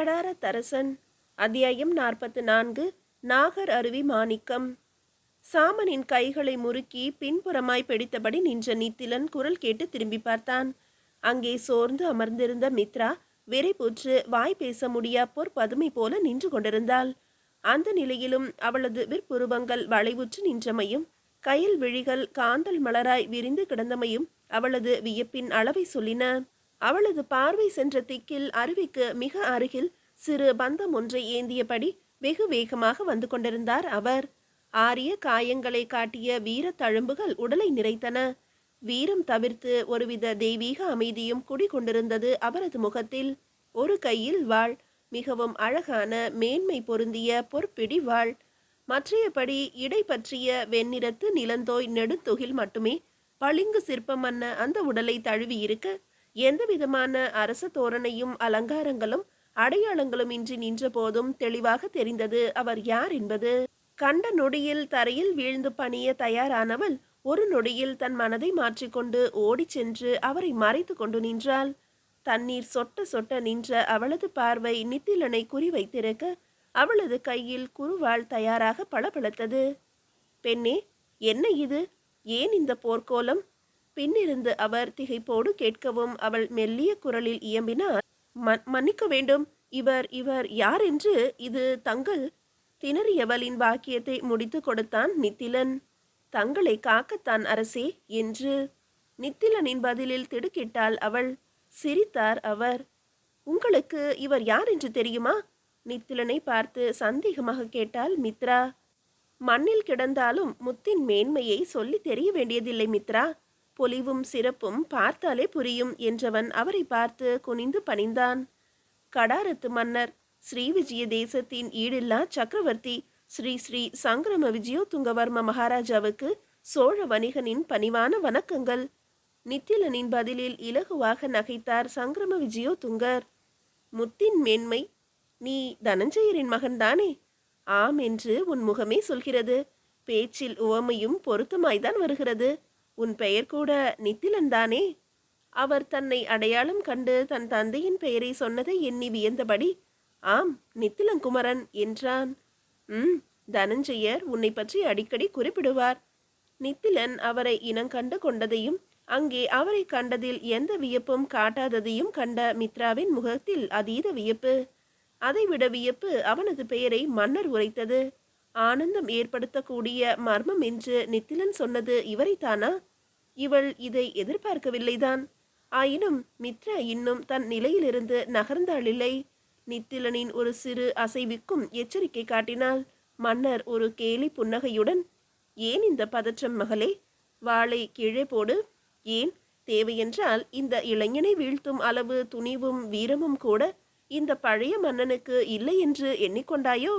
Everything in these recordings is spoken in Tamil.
கடார தரசன் அத்தியாயம் நாற்பத்து நான்கு நாகர் அருவி மாணிக்கம். சாமனின் கைகளை முறுக்கி பின்புறமாய் பிடித்தபடி நின்ற நித்திலன் குரல் கேட்டு திரும்பி பார்த்தான். அங்கே சோர்ந்து அமர்ந்திருந்த மித்ரா விரைப்புற்று வாய் பேச முடியா போர் பதுமை போல நின்று கொண்டிருந்தாள். அந்த நிலையிலும் அவளது விற்புருவங்கள் வளைவுற்று நின்றமையும் கையில் விழிகள் காந்தல் மலராய் விரிந்து கிடந்தமையும் அவளது வியப்பின் அளவை சொல்லின. அவளது பார்வை சென்ற திக்கில் அருவிக்கு மிக அருகில் சிறு பந்தம் ஒன்றை ஏந்தியபடி வெகு வேகமாக வந்து கொண்டிருந்தார் அவர். ஆரிய காயங்களை காட்டிய வீரத் தழும்புகள் உடலை நிறைத்தன. வீரம் தவிர்த்து ஒருவித தெய்வீக அமைதியும் குடிகொண்டிருந்தது அவரது முகத்தில். ஒரு கையில் வாழ் மிகவும் அழகான மேன்மை பொருந்திய பொற்பிடி வாழ் மற்றையபடி இடை பற்றிய வெண்ணிறத்து நிலந்தோய் நெடுந்தொகில் மட்டுமே பளிங்கு சிற்பமன்ன அந்த உடலை தழுவி எந்தவிதமான எந்த விதமான அரச தோரணையும் அலங்காரங்களும் அடையாளங்களும் இன்றி நின்ற போதும் தெளிவாக தெரிந்தது அவர் யார் என்பது. கண்ட நொடியில் தரையில் வீழ்ந்து பணிய தயாரானவள் ஒரு நொடியில் தன் மனதை மாற்றிக்கொண்டு ஓடிச் சென்று அவரை மறைத்து கொண்டு நின்றாள். தண்ணீர் சொட்ட சொட்ட நின்ற அவளது பார்வை நித்திலனை குறிவைத்திருக்க அவளது கையில் குருவாள் தயாராக பளபளத்தது. பெண்ணே என்ன இது? ஏன் இந்த போர்க்கோலம்? பின்னிருந்து அவர் திகைப்போடு கேட்கவும் அவள் மெல்லிய குரலில் இயம்பினார் "மன்- மன்னிக்க வேண்டும். இவர் இவர் யார் என்று இது தங்கள் திணறியவளின் பாக்கியத்தை முடித்து கொடுத்தான் நித்திலன். தங்களை காக்கத்தான் அரசே என்று நித்திலனின் பதிலில் திடுக்கிட்டாள் அவள். சிரித்தார் அவர். உங்களுக்கு இவர் யார் என்று தெரியுமா? நித்திலனை பார்த்து சந்தேகமாக கேட்டாள் மித்ரா. மண்ணில் கிடந்தாலும் முத்தின் மேன்மையை சொல்லி தெரிய வேண்டியதில்லை மித்ரா. பொலிவும் சிறப்பும் பார்த்தாலே புரியும் என்றவன் அவரை பார்த்து குனிந்து பணிந்தான். கடாரத்து மன்னர் ஸ்ரீ விஜய தேசத்தின் ஈடில்லா சக்கரவர்த்தி ஸ்ரீ ஸ்ரீ சங்கிரம விஜயோதுங்கவர்ம மகாராஜாவுக்கு சோழ வணிகனின் பணிவான வணக்கங்கள். நித்திலனின் பதிலில் இலகுவாக நகைத்தார் சங்கிரம விஜயோதுங்கர் முத்தின் மேன்மை நீ தனஞ்சயரின் மகன்தானே? ஆம் என்று உன் முகமே சொல்கிறது. பேச்சில் உவமையும் பொருத்தமாய்தான் வருகிறது. உன் பெயர் கூட நித்திலன் தானே? அவர் தன்னை அடையாளம் கண்டு தன் தந்தையின் பெயரை சொன்னதை எண்ணி வியந்தபடி ஆம் நித்திலங்குமரன் என்றான். ம் தனஞ்செயர் உன்னை பற்றி அடிக்கடி குறிப்பிடுவார். நித்திலன் அவரை இனங்கண்டு கொண்டதையும் அங்கே அவரை கண்டதில் எந்த வியப்பும் காட்டாததையும் கண்ட மித்ராவின் முகத்தில் அதீத வியப்பு. அதைவிட வியப்பு அவனது பெயரை மன்னர் உரைத்தது. ஆனந்தம் ஏற்படுத்தக்கூடிய மர்மம் என்று நித்திலன் சொன்னது இவரைத்தானா? இவள் இதை எதிர்பார்க்கவில்லைதான். ஆயினும் மித்ரா இன்னும் தன் நிலையிலிருந்து நகர்ந்தாளில்லை. நித்திலனின் ஒரு சிறு அசைவிக்கும் எச்சரிக்கை காட்டினாள் மன்னர் ஒரு கேலி புன்னகையுடன் ஏன் இந்த பதற்றம் மகளே? வாளை கீழே போடு. ஏன்? தேவையென்றால் இந்த இளைஞனை வீழ்த்தும் அளவு துணிவும் வீரமும் கூட இந்த பழைய மன்னனுக்கு இல்லை என்று எண்ணிக்கொண்டாயோ?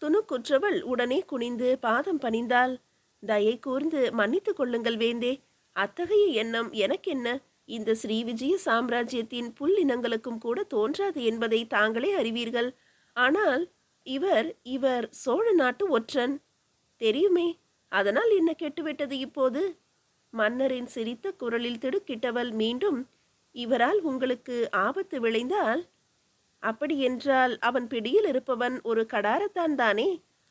துணுக்குற்றவள் உடனே குனிந்து பாதம் பணிந்தாள். தயை கூர்ந்து மன்னித்துக் கொள்ளுங்கள் வேந்தே. அத்தகைய எண்ணம் எனக்கென்ன? இந்த ஸ்ரீ விஜய சாம்ராஜ்யத்தின் புல்லினங்களுக்கும் கூட தோன்றாது என்பதை தாங்களே அறிவீர்கள். ஆனால் இவர் இவர் சோழ நாட்டு ஒற்றன். தெரியுமே அதனால் என்ன கெட்டுவிட்டது இப்போது? மன்னரின் சிரித்த குரலில் திடுக்கிட்டவள் மீண்டும் இவரால் உங்களுக்கு ஆபத்து விளைந்தால்? அப்படியென்றால் அவன் பிடியில் இருப்பவன் ஒரு கடாரத்தான் தானே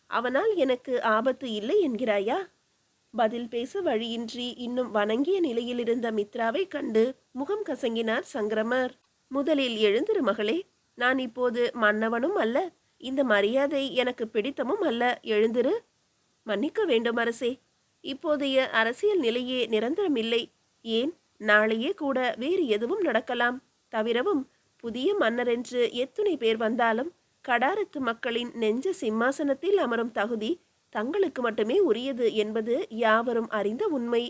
அவனால் எனக்கு ஆபத்து இல்லை என்கிறாயா? பதில் பேச வழியின்றி இன்னும் வணங்கிய நிலையில் இருந்த மித்ராவை கண்டு முகம் கசங்கினார் சங்கிரமர். முதலில் எழுந்திரு மகளே நான் இப்போது மன்னவனும் அல்ல இந்த மரியாதை எனக்கு பிடித்தமும் அல்ல எழுந்திரு. மன்னிக்க வேண்டும் அரசே இப்போதைய அரசியல் நிலையே நிரந்தரமில்லை ஏன் நாளையே கூட வேறு எதுவும் நடக்கலாம்? தவிரவும் புதிய மன்னர் என்று எத்துணை பேர் வந்தாலும் கடாரத்து மக்களின் நெஞ்ச சிம்மாசனத்தில் அமரும் தகுதி தங்களுக்கு மட்டுமே உரியது என்பது யாவரும் அறிந்த உண்மை.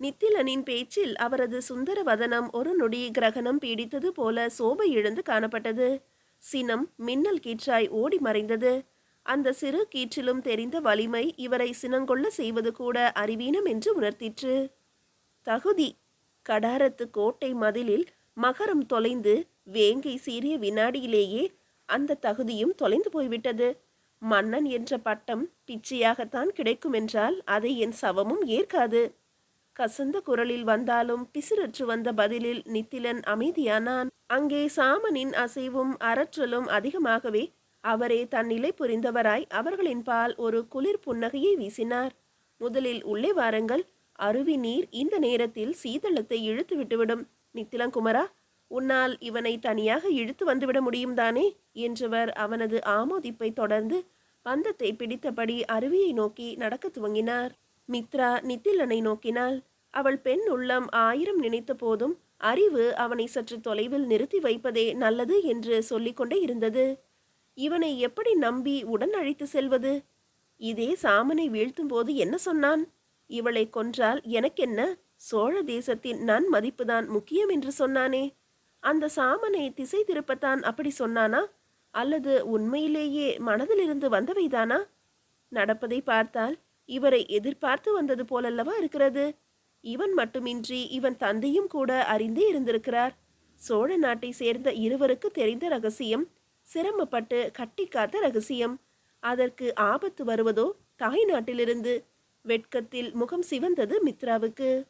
நித்திலனின் பேச்சில் அவரது சுந்தர வதனம் ஒரு நொடி கிரகணம் பீடித்தது போல சோபை இழந்து காணப்பட்டது. சினம் மின்னல் கீற்றாய் ஓடி மறைந்தது. அந்த சிறு கீற்றிலும் தெரிந்த வலிமை இவரை சினங்கொள்ள செய்வது கூட அறிவீனம் என்று உணர்த்திற்று. தகுதி. கடாரத்து கோட்டை மதிலில் மகரம் தொலைந்து வேங்கை சீறிய வினாடியிலேயே அந்த தகுதியும் தொலைந்து போய்விட்டது. மன்னன் என்ற பட்டம் பிச்சையாகத்தான் கிடைக்கும் என்றால் அதை என் சவமும் ஏற்காது. கசந்த குரலில் வந்தாலும் பிசிறற்று வந்த பதிலில் நித்திலன் அமைதியானான். அங்கே சாமனின் அசைவும் அரற்றலும் அதிகமாகவே அவரே தன் நிலை புரிந்தவராய் அவர்களின் பால் ஒரு குளிர் புன்னகையை வீசினார். முதலில் உள்ளே வாருங்கள். அருவி நீர் இந்த நேரத்தில் சீதளத்தை இழுத்து விட்டுவிடும் நித்திலங்குமரா உன்னால் இவனை தனியாக இழுத்து வந்துவிட முடியும் தானே? என்றவர் அவனது ஆமோதிப்பை தொடர்ந்து பந்தத்தை பிடித்தபடி அருவியை நோக்கி நடக்கத் துவங்கினார். மித்ரா நித்திலனை நோக்கினாள். அவள் பெண் உள்ளம் ஆயிரம் நினைத்த போதும் அறிவு அவனை சற்று தொலைவில் நிறுத்தி வைப்பதே நல்லது என்று சொல்லிக்கொண்டே இருந்தது. இவனை எப்படி நம்பி உடன் அழைத்து செல்வது? இதே சாமனை வீழ்த்தும் போது என்ன சொன்னான்? இவளை கொன்றால் எனக்கென்ன? சோழ தேசத்தின் நன்மதிப்புதான் முக்கியம் என்று சொன்னானே. அந்த சாமனை திசை திருப்பத்தான் அப்படி சொன்னானா? அல்லது உண்மையிலேயே மனதிலிருந்து வந்தவைதானா? நடப்பதை பார்த்தால் இவரை எதிர்பார்த்து வந்தது போலல்லவா இருக்கிறது? இவன் மட்டுமின்றி இவன் தந்தையும் கூட அறிந்தே இருந்திருக்கிறார். சோழ நாட்டை சேர்ந்த இருவருக்கு தெரிந்த ரகசியம் சிரமப்பட்டு கட்டிக்காத்த ரகசியம். அதற்கு ஆபத்து வருவதோ தாய் நாட்டிலிருந்து? வெட்கத்தில் முகம் சிவந்தது மித்ராவுக்கு.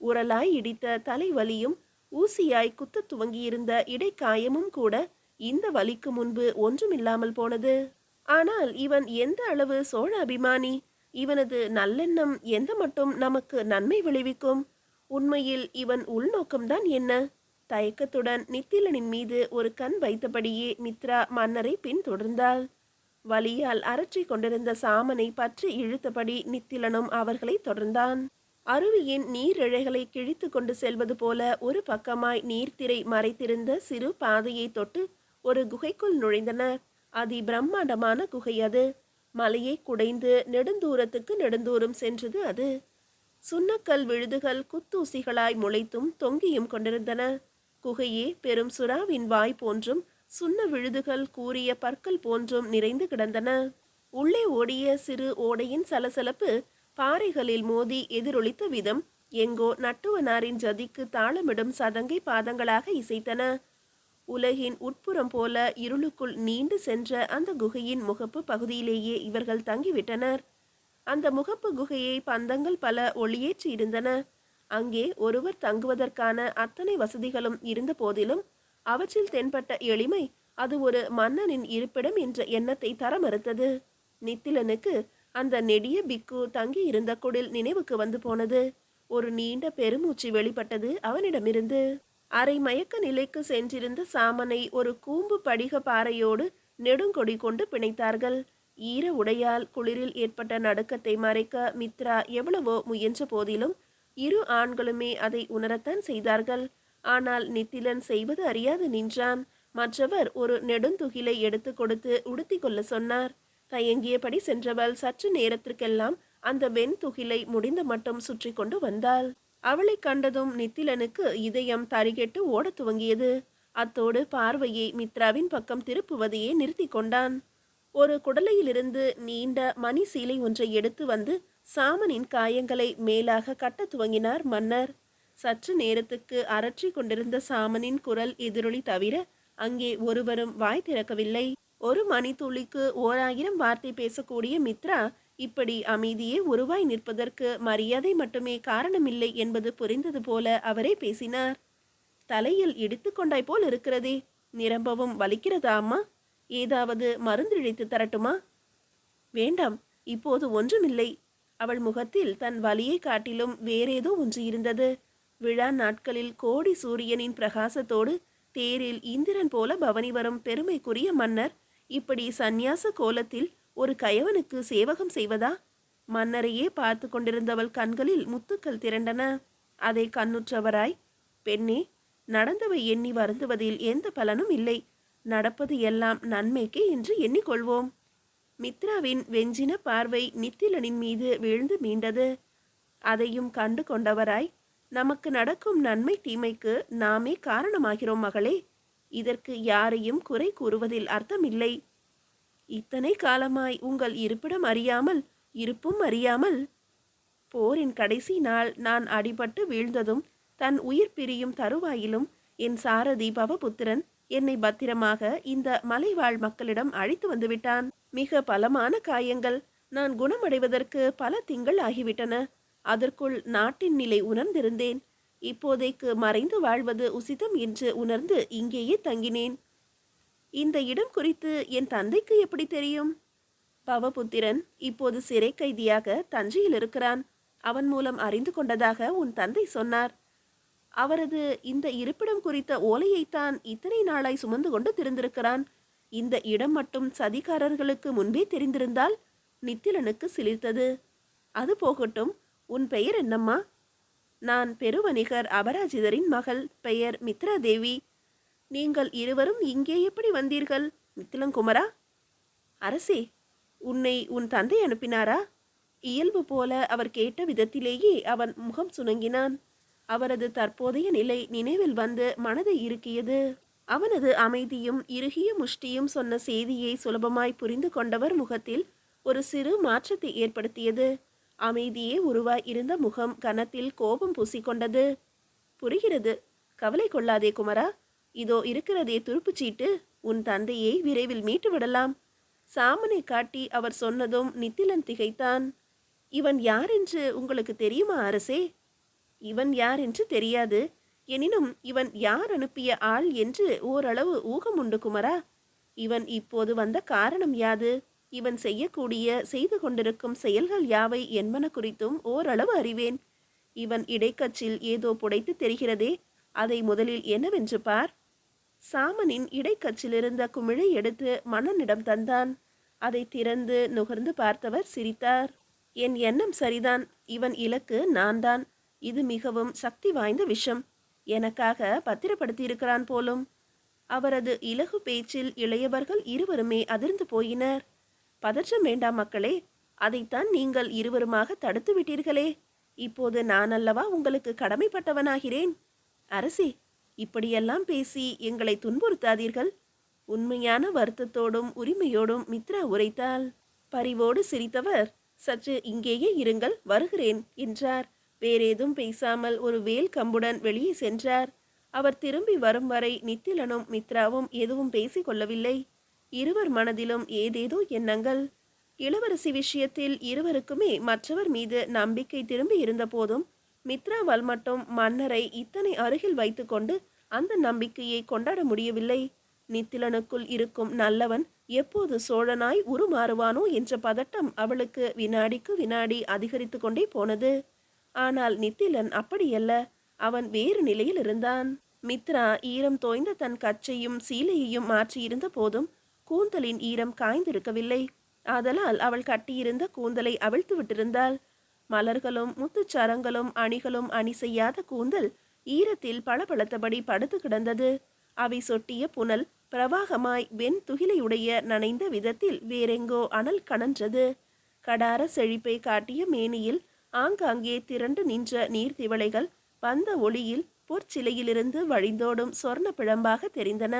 உரலாய் இடித்த தலைவலியும் ஊசியாய் குத்தத் துவங்கியிருந்த இடைக்காயமும் கூட இந்த வலிக்கு முன்பு ஒன்றுமில்லாமல் போனது. ஆனால் இவன் எந்த அளவு சோழ அபிமானி இவனது நல்லெண்ணம் எந்த மட்டும் நமக்கு நன்மை விளைவிக்கும்? உண்மையில் இவன் உள்நோக்கம்தான் என்ன? தயக்கத்துடன் நித்திலனின் மீது ஒரு கண் வைத்தபடியே மித்ரா மன்னரை பின்தொடர்ந்தாள். வலியால் அரற்றிக் கொண்டிருந்த சாமனை பற்றி இழுத்தபடி நித்திலனும் அவர்களை தொடர்ந்தான். அருவியின் நீரிழைகளை கிழித்து கொண்டு செல்வது போல ஒரு பக்கமாய் நீர்த்திரை மறைத்திருந்த சிறு பாதையை தொட்டு ஒரு குகைக்குள் நுழைந்தனர் அதி பிரம்மாண்டமான குகை அது. மலையை குடைந்து நெடுந்தூரத்துக்கு நெடுந்தூரம் சென்றது அது. சுண்ணக்கல் விழுதுகள் குத்தூசிகளாய் முளைத்தும் தொங்கியும் கொண்டிருந்தன. குகையே பெரும் சுறாவின் வாய் போன்றும் சுண்ண விழுதுகள் கூறிய பற்கள் போன்றும் நிறைந்து கிடந்தன. உள்ளே ஓடிய சிறு ஓடையின் சலசலப்பு பாறைகளில் மோதி எதிரொலித்த விதம் எங்கோ நட்டுவனாரின் ஜதிக்கு தாளமிடும் சதங்கை பாதங்களாக இசைத்தன. உலகின் உட்புறம் போல இருளுக்குள் நீண்டு சென்ற அந்த குகையின் முகப்பு பகுதியிலேயே இவர்கள் தங்கிவிட்டனர். அந்த முகப்பு குகையை பந்தங்கள் பல ஒளியேற்றி இருந்தன. அங்கே ஒருவர் தங்குவதற்கான அத்தனை வசதிகளும் இருந்த போதிலும் அவற்றில் தென்பட்ட எளிமை அது ஒரு மன்னனின் இருப்பிடம் என்ற எண்ணத்தை தர மறுத்தது நித்திலனுக்கு அந்த நெடிய பிக்கு தங்கி இருந்த குடில் நினைவுக்கு வந்து போனது. ஒரு நீண்ட பெருமூச்சு வெளிப்பட்டது அவனிடமிருந்து. அரை மயக்க நிலைக்கு சென்றிருந்த சாமனை ஒரு கூம்பு படிக பாறையோடு நெடுங்கொடி கொண்டு பிணைத்தார்கள். ஈர உடையால் குளிரில் ஏற்பட்ட நடுக்கத்தை மறைக்க மித்ரா எவ்வளவோ முயன்ற போதிலும் இரு ஆண்களுமே அதை உணரத்தான் செய்தார்கள். ஆனால் நித்திலன் செய்வது அறியாது நின்றான். மற்றவர் ஒரு நெடுந்துகிலை எடுத்து கொடுத்து உடுத்தி கொள்ள சொன்னார். தயங்கியபடி சென்றவள் சற்று நேரத்திற்கெல்லாம் அந்த வெண் துகிலை முடிந்த மட்டும் சுற்றி கொண்டு வந்தாள். அவளை கண்டதும் நித்திலனுக்கு இதயம் தரிகெட்டு ஓடத் துவங்கியது. அத்தோடு பார்வையை மித்ராவின் பக்கம் திருப்புவதையே நிறுத்தி கொண்டான். ஒரு குடலையிலிருந்து நீண்ட மணி சீலை ஒன்றை எடுத்து வந்து சாமனின் காயங்களை மேலாக கட்டத் துவங்கினார் மன்னர். சற்று நேரத்துக்கு அரற்றி கொண்டிருந்த சாமனின் குரல் எதிரொலி தவிர அங்கே ஒருவரும் வாய் திறக்கவில்லை. ஒரு மணித்துளிக்கு ஓராயிரம் வார்த்தை பேசக்கூடிய மித்ரா இப்படி அமைதியே உருவாய் நிற்பதற்கு மரியாதை மட்டுமே காரணமில்லை என்பது புரிந்தது போல அவரே பேசினார். தலையில் இடித்து கொண்டாய் போல் இருக்கிறதே நிரம்பவும் வலிக்கிறதா அம்மா? ஏதாவது மருந்திழித்து தரட்டுமா? வேண்டாம் இப்போது ஒன்றுமில்லை. அவள் முகத்தில் தன் வலியை காட்டிலும் வேறேதோ ஒன்று இருந்தது. விழா நாட்களில் கோடி சூரியனின் பிரகாசத்தோடு தேரில் இந்திரன் போல பவனி வரும் பெருமைக்குரிய மன்னர் இப்படி சந்நியாச கோலத்தில் ஒரு கயவனுக்கு சேவகம் செய்வதா? மன்னரையே பார்த்து கொண்டிருந்தவள் கண்களில் முத்துக்கள் திரண்டன. அதை கண்ணுற்றவராய் பெண்ணே நடந்தவை எண்ணி வருந்துவதில் எந்த பலனும் இல்லை. நடப்பது எல்லாம் நன்மைக்கே என்று எண்ணிக்கொள்வோம். மித்ராவின் வெஞ்சின பார்வை நித்திலனின் மீது விழுந்து மீண்டது. அதையும் கண்டு கொண்டவராய் நமக்கு நடக்கும் நன்மை தீமைக்கு நாமே காரணமாகிறோம் மகளே. இதற்கு யாரையும் குறை கூறுவதில் அர்த்தமில்லை. இத்தனை காலமாய் உங்கள் இருப்பிடம் அறியாமல் இருப்பும் அறியாமல் போரின் கடைசி நாள் நான் அடிபட்டு வீழ்ந்ததும் தன் உயிர் பிரியும் தருவாயிலும் என் சாரதி பவபுத்திரன் என்னை பத்திரமாக இந்த மலைவாழ் மக்களிடம் அழைத்து வந்துவிட்டான். மிக பலமான காயங்கள் நான் குணமடைவதற்கு பல திங்கள் ஆகிவிட்டன. அதற்குள் நாட்டின் நிலை உணர்ந்திருந்தேன். இப்போதைக்கு மறைந்து வாழ்வது உசிதம் என்று உணர்ந்து இங்கேயே தங்கினேன். இந்த இடம் குறித்து என் தந்தைக்கு எப்படி தெரியும்? பவபுத்திரன் இப்போது சிறை கைதியாக தஞ்சையில் இருக்கிறான். அவன் மூலம் அறிந்து கொண்டதாக உன் தந்தை சொன்னார். அவரது இந்த இருப்பிடம் குறித்த ஓலையைத்தான் இத்தனை நாளாய் சுமந்து கொண்டு திருந்திருக்கிறான். இந்த இடம் மட்டும் சதிகாரர்களுக்கு முன்பே தெரிந்திருந்தால் நித்திலனுக்கு சிலிர்த்தது. அது போகட்டும். உன் பெயர் என்னம்மா? நான் பெருவணிகர் அபராஜிதரின் மகள் பெயர் மித்ரா தேவி நீங்கள் இருவரும் இங்கே எப்படி வந்தீர்கள் மித்திலங்குமரா? அரசே உன்னை உன் தந்தை அனுப்பினாரா? இயல்பு போல அவர் கேட்ட விதத்திலேயே அவன் முகம் சுணங்கினான். அவரது தற்போதைய நிலை நினைவில் வந்து மனதை இறுக்கியது. அவனது அமைதியும் இறுகிய முஷ்டியும் சொன்ன செய்தியை சுலபமாய் புரிந்து கொண்டவர் முகத்தில் ஒரு சிறு மாற்றத்தை ஏற்படுத்தியது. அமைதியே உருவாய் இருந்த முகம் கனத்தில் கோபம் பூசிக்கொண்டது. புரிகிறது. கவலை கொள்ளாதே குமரா. இதோ இருக்கிறதே துருப்புச்சீட்டு உன் தந்தையை விரைவில் மீட்டு விடலாம். சாமனை காட்டி அவர் சொன்னதும் நித்திலன் திகைத்தான். இவன் யார் என்று உங்களுக்கு தெரியுமா அரசே? இவன் யார் என்று தெரியாது. எனினும் இவன் யார் அனுப்பிய ஆள் என்று ஓரளவு ஊகம் உண்டு குமரா. இவன் இப்போது வந்த காரணம் யாது? இவன் செய்யக்கூடிய செய்து கொண்டிருக்கும் செயல்கள் யாவை என்பன குறித்தும் ஓரளவு அறிவேன். இவன் இடைக்கச்சில் ஏதோ புடைத்து தெரிகிறதே அதை முதலில் என்னவென்று பார். சாமனின் இடைக்கச்சிலிருந்த குமிழை எடுத்து மன்னனிடம் தந்தான். அதை திறந்து நுகர்ந்து பார்த்தவர் சிரித்தார். என் எண்ணம் சரிதான் இவன் இலக்கு நான் தான் இது மிகவும் சக்தி வாய்ந்த விஷம். எனக்காக பத்திரப்படுத்தியிருக்கிறான் போலும். அவரது இலகு பேச்சில் இளையவர்கள் இருவருமே அதிர்ந்து போயினர். பதற்றம் வேண்டாம் மக்களே. அதைத்தான் நீங்கள் இருவருமாக தடுத்து விட்டீர்களே. இப்போது நான் அல்லவா உங்களுக்கு கடமைப்பட்டவனாகிறேன்? அரசி இப்படியெல்லாம் பேசி எங்களை துன்புறுத்தாதீர்கள். உண்மையான வருத்தத்தோடும் உரிமையோடும் மித்ரா உரைத்தாள். பரிவோடு சிரித்தவர் சற்று இங்கேயே இருங்கள் வருகிறேன் என்றார். வேறேதும் பேசாமல் ஒரு வேல் கம்புடன் வெளியே சென்றார். அவர் திரும்பி வரும் வரை நித்திலனும் மித்ராவும் எதுவும் பேசிக்கொள்ளவில்லை. இருவர் மனதிலும் ஏதேதோ எண்ணங்கள். இளவரசி விஷயத்தில் இருவருக்குமே மற்றவர் மீது நம்பிக்கை திரும்பி இருந்த போதும் மித்ராவால் மட்டும் மன்னரை இத்தனை அருகில் வைத்துக்கொண்டு அந்த நம்பிக்கையை கொண்டாட முடியவில்லை. நித்திலனுக்குள் இருக்கும் நல்லவன் எப்போது சோழனாய் உருமாறுவானோ என்ற பதட்டம் அவளுக்கு வினாடிக்கு வினாடி அதிகரித்து கொண்டே போனது. ஆனால் நித்திலன் அப்படியல்ல அவன் வேறு நிலையில் இருந்தான். மித்ரா ஈரம் தோய்ந்த தன் கச்சையும் சீலையையும் மாற்றியிருந்த போதும் கூந்தலின் ஈரம் காய்ந்திருக்கவில்லை. ஆதலால் அவள் கட்டியிருந்த கூந்தலை அவிழ்த்து விட்டிருந்தாள். மலர்களும் முத்துச்சரங்களும் அணிகளும் அணி செய்யாத கூந்தல் ஈரத்தில் பளபளத்தபடி படுத்து கிடந்தது. அவை சொட்டிய புனல் பிரவாகமாய் வெண் துகிலையுடைய நனைந்த விதத்தில் வேறெங்கோ அனல் கனன்றது. கடார செழிப்பை காட்டிய மேனியில் ஆங்காங்கே திரண்டு நின்ற நீர்த்திவளைகள் வந்த ஒளியில் பொற்சிலையிலிருந்து வழிந்தோடும் சொர்ண பிழம்பாக தெரிந்தன.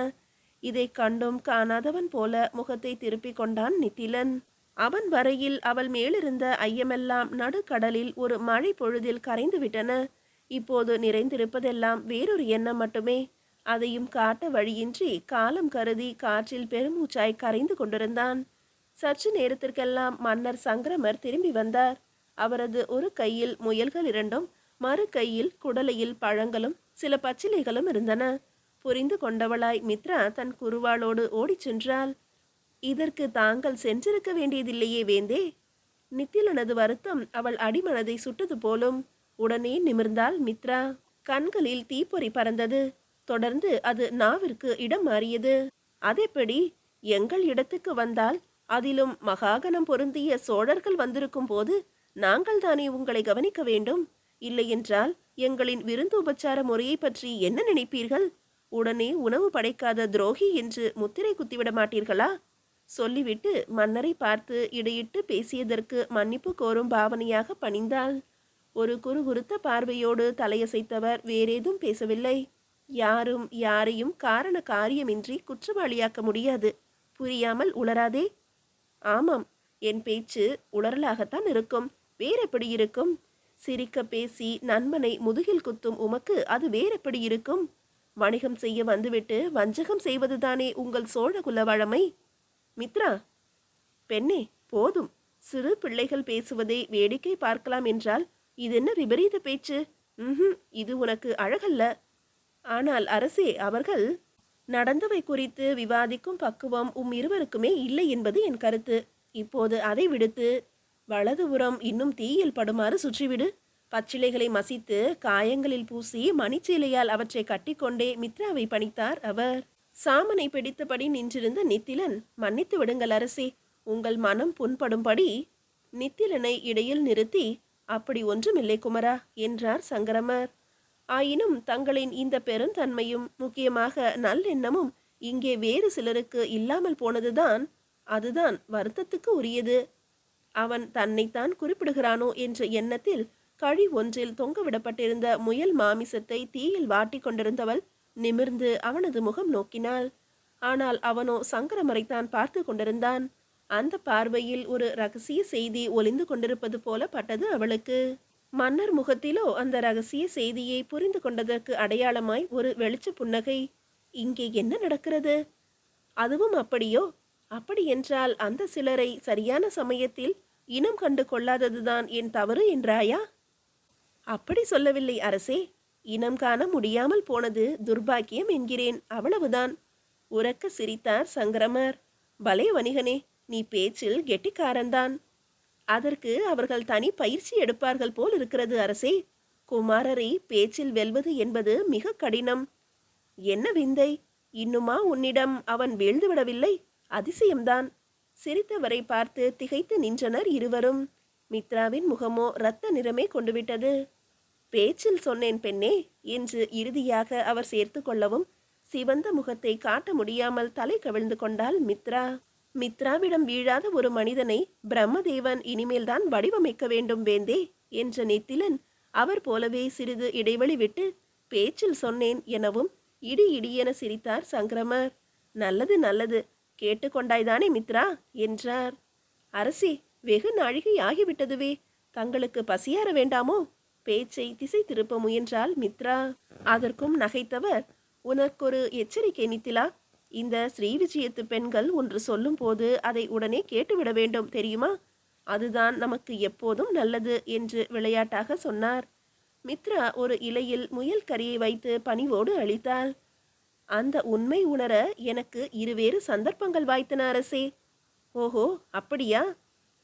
இதைக் கண்டும் காணாதவன் போல முகத்தை திருப்பிக் கொண்டான் நித்திலன். அவன் வரையில் அவள் மேலிருந்த ஐயமெல்லாம் நடுக்கடலில் ஒரு மழை பொழுதில் கரைந்துவிட்டன இப்போது நிறைந்திருப்பதெல்லாம் வேறொரு எண்ணம் மட்டுமே. அதையும் காட்ட வழியின்றி காலம் கருதி காற்றில் பெருமூச்சாய் கரைந்து கொண்டிருந்தான். சற்று நேரத்திற்கெல்லாம் மன்னர் சங்கிரமர் திரும்பி வந்தார். அவரது ஒரு கையில் முயல்கள் இரண்டும் மறு கையில் குடலையில் பழங்களும் சில பச்சிலைகளும் இருந்தன. புரிந்து கொண்டவளாய் மித்ரா தன் குருவாளோடு ஓடிச் சென்றாள். இதற்கு தாங்கள் சென்றிருக்க வேண்டியதில்லையே வேந்தே நித்திலனது வருத்தம் அவள் அடிமனதை சுட்டது போலும். உடனே நிமிர்ந்தாள் மித்ரா. கண்களில் தீப்பொறி பறந்தது. தொடர்ந்து அது நாவிற்கு இடம் மாறியது. அதெப்படி எங்கள் இடத்துக்கு வந்தால் அதிலும் மகாகணம் பொருந்திய சோழர்கள் வந்திருக்கும் போது நாங்கள் தானே உங்களை கவனிக்க வேண்டும். இல்லையென்றால் எங்களின் விருந்து உபச்சார முறையை பற்றி என்ன நினைப்பீர்கள்? உடனே உணவு படைக்காத துரோகி என்று முத்திரை குத்திவிட மாட்டீர்களா சொல்லிவிட்டு மன்னரை பார்த்து இடையிட்டு பேசியதற்கு மன்னிப்பு கோரும் பாவனையாக பணிந்தாள். ஒரு குறுகுறுத்த பார்வையோடு தலையசைத்தவர் வேறேதும் பேசவில்லை. யாரும் யாரையும் காரண காரியமின்றி குற்றவாளியாக்க முடியாது. புரியாமல் உளராதே. ஆமாம் என் பேச்சு உளறலாகத்தான் இருக்கும். வேறெப்படி இருக்கும்? சிரிக்க பேசி நண்பனை முதுகில் குத்தும் உமக்கு அது வேறெப்படி இருக்கும்? வணிகம் செய்ய வந்துவிட்டு வஞ்சகம் செய்வதுதானே உங்கள் சோழகுல வழமை மித்ரா பெண்ணே போதும். சிறு பிள்ளைகள் பேசுவதை வேடிக்கை பார்க்கலாம் என்றால் இது என்ன விபரீத பேச்சு? ம்ஹும் இது உனக்கு அழகல்ல. ஆனால் அரசே அவர்கள் நடந்தவை குறித்து விவாதிக்கும் பக்குவம் உம் இருவருக்குமே இல்லை என்பது என் கருத்து. இப்போது அதை விடுத்து வலதுபுறம் இன்னும் தீயில் படுமாறு சுற்றிவிடு. பச்சிலைகளை மசித்து காயங்களில் பூசி மணிச்சீலையால் அவற்றை கட்டிக்கொண்டே மித்ராவை பணித்தார் அவர். சாமனை பிடித்தபடி நின்றிருந்த நித்திலன் மன்னித்து விடுங்கள் அரசே உங்கள் மனம் புண்படும்படி நித்திலனை இடையில் நிறுத்தி அப்படி ஒன்றுமில்லை குமரா என்றார் சங்கரமர். ஆயினும் தங்களின் இந்த பெருந்தன்மையும் முக்கியமாக நல்லெண்ணமும் இங்கே வேறு சிலருக்கு இல்லாமல் போனதுதான் அதுதான் வருத்தத்துக்கு உரியது. அவன் தன்னைத்தான் குறிப்பிடுகிறானோ என்ற எண்ணத்தில் கழி ஒன்றில் தொங்கவிடப்பட்டிருந்த முயல் மாமிசத்தை தீயில் வாட்டிக் கொண்டிருந்தவள் நிமிர்ந்து அவனது முகம் நோக்கினாள். ஆனால் அவனோ சங்கரமரைத்தான் பார்த்து கொண்டிருந்தான். அந்த பார்வையில் ஒரு ரகசிய செய்தி ஒளிந்து கொண்டிருப்பது போல பட்டது அவளுக்கு. மன்னர் முகத்திலோ அந்த ரகசிய செய்தியை புரிந்து கொண்டதற்கு அடையாளமாய் ஒரு வெளிச்ச புன்னகை. இங்கே என்ன நடக்கிறது? அதுவும் அப்படியோ? அப்படியென்றால் அந்த சிலரை சரியான சமயத்தில் இனம் கண்டு கொள்ளாததுதான் என் தவறு என்றாயா? அப்படி சொல்லவில்லை அரசே. இனம் காண முடியாமல் போனது துர்பாக்கியம் என்கிறேன். அவ்வளவுதான். உரக்க சிரித்தார் சங்கரமர். பலே வணிகனே நீ பேச்சில் கெட்டிக்காரன்தான். அதற்கு அவர்கள் தனி பயிற்சி எடுப்பார்கள் போல் இருக்கிறது அரசே. குமாரரை பேச்சில் வெல்வது என்பது மிக கடினம். என்ன விந்தை? இன்னுமா உன்னிடம் அவன் வீழ்ந்து விடவில்லை அதிசயம்தான். சிரித்தவரை பார்த்து திகைத்து நின்றனர் இருவரும். மித்ராவின் முகமோ இரத்த நிறமே கொண்டுவிட்டது. பேச்சில் சொன்னேன் பெண்ணே என்று இறுதியாக அவர் சேர்த்து கொள்ளவும் சிவந்த முகத்தை காட்ட முடியாமல் தலை கவிழ்ந்து கொண்டாள் மித்ரா. மித்ராவிடம் வீழாத ஒரு மனிதனை பிரம்மதேவன் இனிமேல்தான் வடிவமைக்க வேண்டும் வேந்தே என்ற நித்திலன் அவர் போலவே சிறிது இடைவெளி விட்டு பேச்சில் சொன்னேன் எனவும் இடி இடியென சிரித்தார் சங்கரமர். நல்லது நல்லது கேட்டுக்கொண்டாய்தானே மித்ரா என்றார். அரசி வெகு நாழிகை ஆகிவிட்டதுவே தங்களுக்கு பசியார வேண்டாமோ? பேச்சை திசை திருப்ப முயன்றாள் மித்ரா. அதற்கும் நகைத்தவர் உனக்கொரு எச்சரிக்கை நித்திலா? இந்த ஸ்ரீ விஜயத்து பெண்கள் ஒன்று சொல்லும் போது அதை உடனே கேட்டுவிட வேண்டும் தெரியுமா? அதுதான் நமக்கு எப்போதும் நல்லது என்று விளையாட்டாக சொன்னார். மித்ரா ஒரு இலையில் முயல் கறியை வைத்து பணிவோடு அளித்தாள் அந்த உண்மை உணர எனக்கு இருவேறு சந்தர்ப்பங்கள் வாய்த்தன அரசே. ஓஹோ அப்படியா?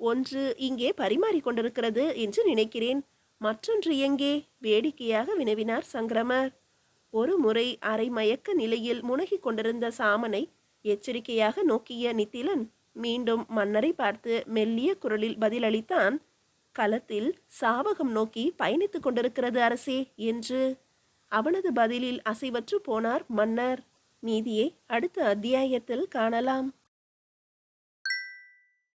ஒன்று இங்கே பரிமாறிக்கொண்டிருக்கிறது என்று நினைக்கிறேன். மற்றொன்று எங்கே? வேடிக்கையாக வினவினார் சங்கிரமர். ஒரு முறை அரை மயக்க நிலையில் முனகிக் கொண்டிருந்த சாமனை எச்சரிக்கையாக நோக்கிய நித்திலன் மீண்டும் மன்னரை பார்த்து மெல்லிய குரலில் பதிலளித்தான் களத்தில் சாவகம் நோக்கி பயணித்துக் கொண்டிருக்கிறது அரசே என்று. அவனது பதிலில் அசைவற்று போனார் மன்னர். நீதியை அடுத்த அத்தியாயத்தில் காணலாம்.